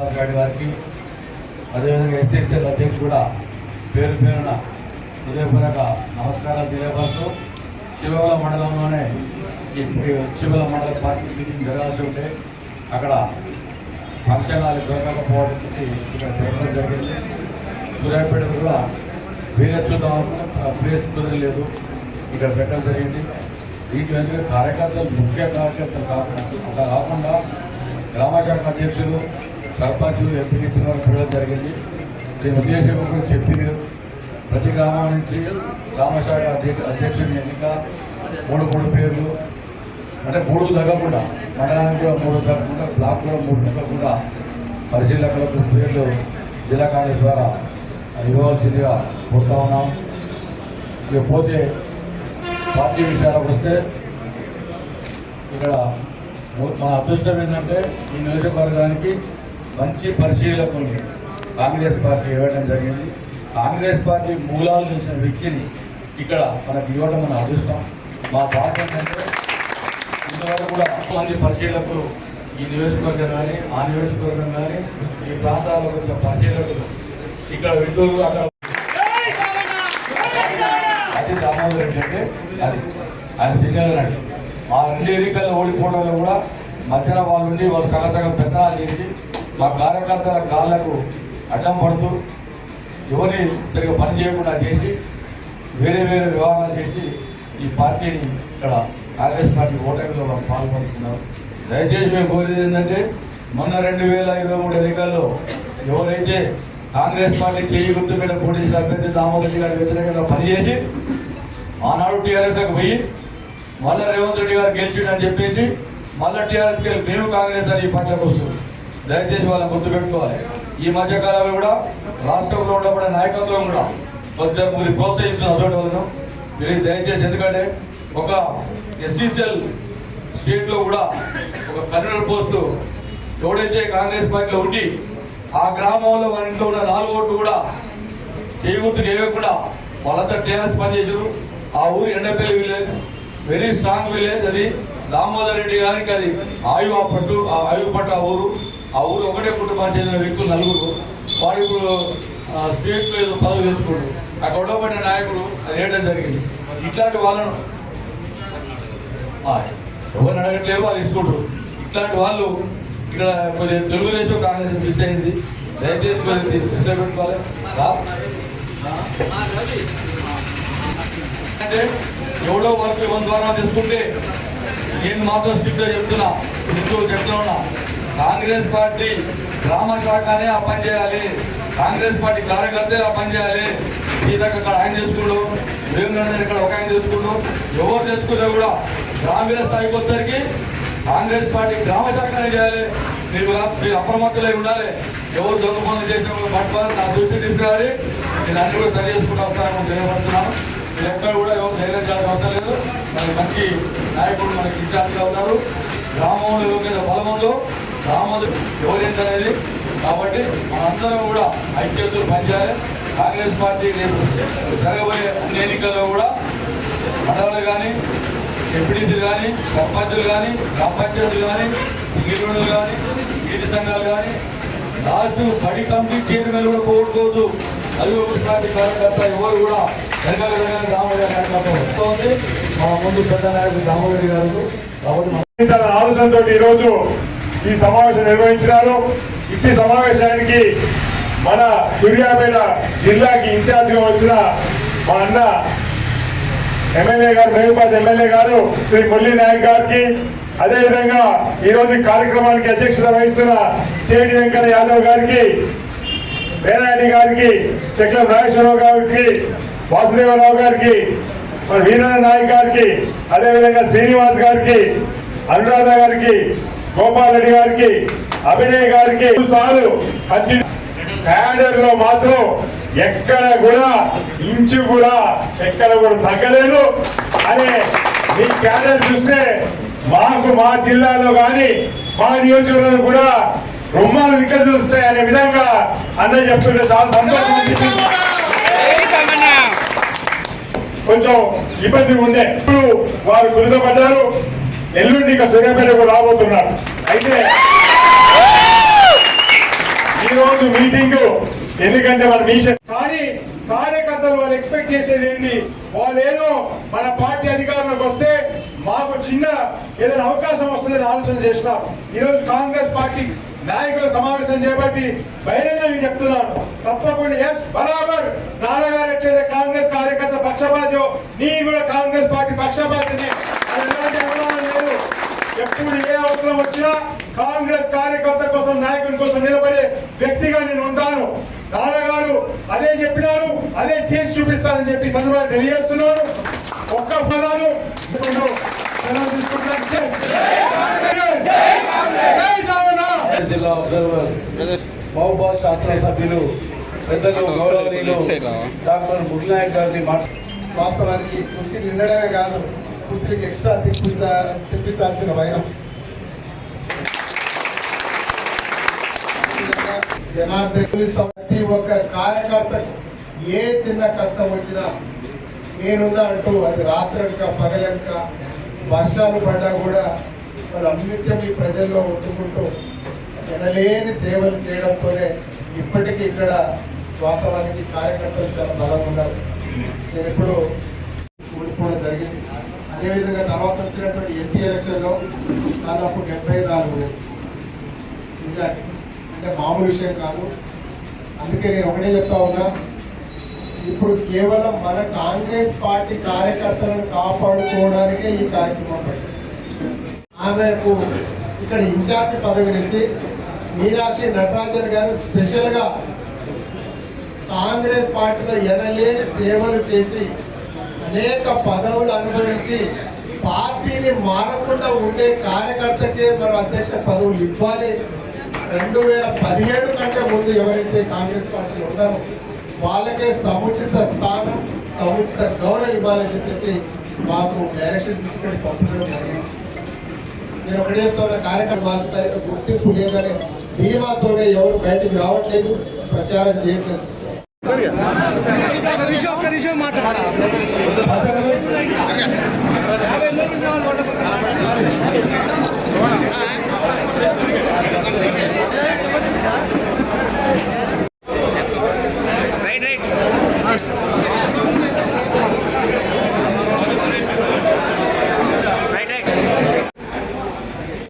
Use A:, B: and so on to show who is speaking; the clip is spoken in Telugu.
A: గారి వారికి అదేవిధంగా ఎస్ఎస్ఎల్ అధ్యక్షుడు కూడా పేరు పేరున హృదయపూర్వక నమస్కారాలు తెలియపరుస్తూ శివగల మండలంలోనే శివల శివగల మండల పార్టీ మీటింగ్ జరగాల్సి ఉంటే అక్కడ ఫంక్షన్ హాల్ దొరకకపోవడం ఇక్కడ జరగడం జరిగింది. సూర్యాపేట కూడా వేరే చూద్దాం అనుకున్న ప్లేస్ కుదరలేదు ఇక్కడ పెట్టడం జరిగింది. దీంట్లో ఎందుకంటే కార్యకర్తలు ముఖ్య కార్యకర్తలు కాకుండా కాకుండా గ్రామశాఖ అధ్యక్షులు సర్పంచులు ఎంపీటీసీలు వారు పెట్టడం జరిగింది. దీని ఉద్దేశం కూడా చెప్పింది ప్రతి గ్రామం నుంచి గ్రామశాఖ అధ్యక్ష అధ్యక్షుని ఎన్నిక మూడు మూడు పేర్లు. అంటే మూడు తగ్గకుండా మండలానికి కూడా మూడు తగ్గకుండా బ్లాక్ కూడా మూడు తగ్గకుండా పరిశీలకులకు పేర్లు జిల్లా కాంగ్రెస్ ద్వారా ఇవ్వవలసిందిగా కోరుతా ఉన్నాం. ఇక పోతే పార్టీ విషయాలకు వస్తే ఇక్కడ మన అదృష్టం ఏంటంటే ఈ నియోజకవర్గానికి మంచి పరిశీలకుల్ని కాంగ్రెస్ పార్టీ ఇవ్వడం జరిగింది. కాంగ్రెస్ పార్టీ మూలాలు చూసిన వ్యక్తిని ఇక్కడ మనకి ఇవ్వడం మన అదృష్టం. మా బాధ ఏంటంటే ఇంతవరకు కూడా మంది పరిశీలకులు ఈ నియోజకవర్గం కానీ ఆ నియోజకవర్గం కానీ ఈ ప్రాంతాలకు వచ్చిన పరిశీలకులు ఇక్కడ వింటూరు అక్కడ అది దామోదర్ రెడ్డి అంటే అది ఆయన సింగల్ రెడ్డి ఆ రెండు ఎన్నికల్లో ఓడిపోవడంలో కూడా మధ్యన వాళ్ళు ఉండి వాళ్ళు సగసగం పెత్తనాలు చేసి మా కార్యకర్తల కాళ్ళకు అడ్డం పడుతూ ఎవరి సరిగ్గా పని చేయకుండా చేసి వేరే వేరే వివాహాలు చేసి ఈ పార్టీని ఇక్కడ కాంగ్రెస్ పార్టీ ఓటమిలో మనం పాల్పంచుకున్నారు. దయచేసి మేము కోరేది ఏంటంటే మొన్న రెండు వేల ఇరవై మూడు ఎన్నికల్లో ఎవరైతే కాంగ్రెస్ పార్టీ చేయి గుర్తు మీద పోటీ అభ్యర్థి దామోదర్ గారి వ్యతిరేకంగా పనిచేసి ఆనాడు టీఆర్ఎస్కి పోయి మళ్ళీ రేవంత్ రెడ్డి గారు గెలిచిండని చెప్పేసి మళ్ళీ టీఆర్ఎస్కి వెళ్ళి మేము కాంగ్రెస్ అని ఈ పార్టీకి వస్తుంది దయచేసి వాళ్ళని గుర్తుపెట్టుకోవాలి. ఈ మధ్య కాలంలో కూడా రాష్ట్రంలో ఉండబడే నాయకత్వం కూడా కొద్దిగా మీరు ప్రోత్సహించిన అసలు వాళ్ళను మీరు దయచేసి ఎందుకంటే ఒక ఎస్సీసీఎల్ స్టేట్లో కూడా ఒక కన్వీనర్ పోస్టు ఎవడైతే కాంగ్రెస్ పార్టీలో ఉండి ఆ గ్రామంలో మన ఇంట్లో ఉన్న నాలుగు ఓట్లు కూడా చేయగుర్తు చేయకుండా వాళ్ళంతా టీఆర్ఎస్ పనిచేసారు ఆ ఊరు Endapalli village very strong village అది. దామోదర్ రెడ్డి గారికి అది ఆయు ఆ పట్టు ఆ ఆయు పట్టు ఆ ఊరు. ఆ ఊరు ఒకటే కుటుంబానికి చెందిన వ్యక్తులు నలుగురు. వాడు ఇప్పుడు స్టేట్లో ఏదో పదవి తెచ్చుకోడు ఆ గొడవపడిన నాయకుడు అది వేయడం జరిగింది. ఇట్లాంటి వాళ్ళను ఎవరిని అడగట్లేదు వాళ్ళు తీసుకుంటారు. ఇట్లాంటి వాళ్ళు ఇక్కడ కొద్దిగా తెలుగుదేశం కాంగ్రెస్ మిస్ అయింది. దయచేసి కొద్దిగా దృష్టిలో పెట్టుకోవాలి. అంటే ఎవడో వర్క్ ఇవ్వడం ద్వారా తీసుకుంటే నేను మాత్రం స్ట్రిక్ట్గా చెప్తున్నా. ఇంట్లో చెప్తున్నా ఉన్నా. కాంగ్రెస్ పార్టీ గ్రామ శాఖనే ఆ పని చేయాలి. కాంగ్రెస్ పార్టీ కార్యకర్తే ఆ పని చేయాలి. సీతక్క అక్కడ ఆయన చేసుకుంటూ వేమనందన్ ఇక్కడ ఒక ఆయన చేసుకుంటూ ఎవరు తెచ్చుకున్నా కూడా గ్రామీణ స్థాయికి వచ్చేసరికి కాంగ్రెస్ పార్టీ గ్రామ శాఖనే చేయాలి. మీరు మీరు అప్రమత్తులై ఉండాలి. ఎవరు దొంగ పనులు చేసిన పట్టుకోవాలి నా దృష్టి తీసుకురావాలి. నేను అన్ని కూడా సరి చేసుకుంటూ వస్తానని తెలియపడుతున్నాను మీరు ఎక్కడ కూడా ఎవరు ధైర్యం చేయాల్సిన అవసరం లేదు. మనకి మంచి నాయకుడు మనకి ఇన్ఛార్జ్గా ఉన్నారు. గ్రామంలో ఎవరికైతే బలం ఉందో గ్రామంలో అనేది కాబట్టి మనందరం కూడా ఐక్యతలు పనిచేయాలి. కాంగ్రెస్ పార్టీ రేపు జరగబోయే అన్ని ఎన్నికల్లో కూడా మండలాలు కానీ ఎంపీడీసీలు కానీ సర్పంచులు కానీ గ్రామ పంచాయతీలు కానీ సింగిల్ రోడ్లు కానీ నీటి సంఘాలు కానీ లాస్ట్ బడి కమిటీ చైర్మన్ కూడా పోగొట్టుకోవద్దు. అది పార్టీ కార్యకర్త ఎవరు కూడా వెనకాల వెనకాల రామరెడ్డి నాయకత్వం వస్తుంది మా ముందు పెద్ద నాయకుడు రామరెడ్డి గారు. కాబట్టి
B: ఆలోచనతో ఈరోజు ఈ సమావేశం నిర్వహించినారు. ఇట్టి సమావేశానికి మన సూర్యాపేట జిల్లాకి ఇన్ఛార్జిగా వచ్చిన మా అన్న ఎమ్మెల్యే గారు మేలుపాటి ఎమ్మెల్యే గారు శ్రీ మురళీ నాయక్ గారికి అదేవిధంగా ఈరోజు కార్యక్రమానికి అధ్యక్షత వహిస్తున్న చేటి వెంకట యాదవ్ గారికి వేనాయని గారికి చెక్ల నాగేశ్వరరావు గారికి వాసుదేవరావు గారికి మన వీరన్న నాయక్ గారికి అదేవిధంగా శ్రీనివాస్ గారికి అనురాధ గారికి గోపాల్ రెడ్డి గారికి అభినయ్ గారికి సార్లు అన్ని క్యాడర్లో మాత్రం ఎక్కడ కూడా ఇంచు కూడా ఎక్కడ కూడా తగ్గలేదు. అనే మీ క్యాడర్ చూస్తే మాకు మా జిల్లాలో కానీ మా నియోజకవర్గంలో కూడా రుమ్మాలు ఇక్కడ చూస్తాయి అనే విధంగా అన్న చెప్తుంటే చాలా సంతోషం కొంచెం ఇబ్బంది ఉండే. ఇప్పుడు వారు కుదుటపడ్డారు ఎల్లుండి ఇక సూర్యాపేటకు రాబోతున్నారు. అయితే రోజు మీటింగ్ ఎందుకంటే మన మీషన్ కానీ కార్యకర్తలు వాళ్ళు ఎక్స్పెక్ట్ చేసేది ఏంది? వాళ్ళు ఏదో మన పార్టీ అధికారంలోకి వస్తే మాకు చిన్న ఏదైనా అవకాశం వస్తుందని ఆలోచన చేసినాం ఈరోజు కాంగ్రెస్ పార్టీ నాయకుల సమావేశం చేపట్టి బహిరంగంగా చెప్తున్నాను తప్పకుండా ఎస్ బరాబర్. నాన్నగారు వచ్చేది కాంగ్రెస్ కార్యకర్త పక్షపాతి నీ కూడా కాంగ్రెస్ పార్టీ పక్షపాతిని అది ఎలాంటి అనుమానం లేదు ఎప్పుడు ఏ అవసరం వచ్చినా కాంగ్రెస్ కార్యకర్త కోసం నాయకుని కోసం నిలబడే వ్యక్తిగా నేను ఉంటాను. నాన్నగారు అదే చెప్పినారు అదే చేసి చూపిస్తానని చెప్పి సందర్భంగా తెలియజేస్తున్నాను. ఒక్క పదాలు!
C: జిల్లా అబ్జర్వర్ మహబూబాద్ శాసనసభ్యులు పెద్దలు గౌరవనీయులు డాక్టర్ ముగినాయక్ గారిని మాట్లాడు
D: వాస్తవానికి కుర్చీలు నిండడమే కాదు. ముస్లింకి ఎక్స్ట్రా తెప్పించా తెప్పించాల్సిన వైరం జనార్దన్ ప్రతి ఒక్క కార్యకర్తకు ఏ చిన్న కష్టం వచ్చినా నేనున్నా అంటూ అది రాత్రనక పగలనక వర్షాలు పడ్డా కూడా వాళ్ళు అన్నిత్యం ఈ ప్రజల్లో ఉంటుకుంటూ ఎనలేని సేవలు చేయడంతోనే ఇప్పటికీ ఇక్కడ వాస్తవానికి కార్యకర్తలు చాలా బలంగా ఉన్నారు. నేను ఇప్పుడు అదేవిధంగా తర్వాత వచ్చినటువంటి ఎంపీ ఎలక్షన్లో దాదాపు డెబ్బై నాలుగు వేలు నిజానికి అంటే మామూలు విషయం కాదు. అందుకే నేను ఒకటే చెప్తా ఉన్నా ఇప్పుడు కేవలం మన కాంగ్రెస్ పార్టీ కార్యకర్తలను కాపాడుకోవడానికే ఈ కార్యక్రమం పెట్టింది ఆమెకు ఇక్కడ ఇన్ఛార్జి పదవి నుంచి మీనాక్షి నటరాజన్ గారు స్పెషల్గా కాంగ్రెస్ పార్టీలో ఎనలేని సేవలు చేసి అనేక పదవులు అనుభవించి పార్టీని మారకుండా ఉండే కార్యకర్తకే మనం అధ్యక్ష పదవులు ఇవ్వాలి. రెండు వేల పదిహేడు కంటే ముందు ఎవరైతే కాంగ్రెస్ పార్టీలో ఉన్నారో వాళ్ళకే సముచిత స్థానం సముచిత గౌరవం ఇవ్వాలని చెప్పేసి మాకు డైరెక్షన్స్ ఇచ్చి పంపించడం జరిగింది. నేను ఒకటే చెప్తున్న కార్యక్రమం వాళ్ళకి సరిగ్గా గుర్తింపు లేదని ధీమాతోనే ఎవరు బయటికి రావట్లేదు ప్రచారం చేయట్లేదు.
A: మాట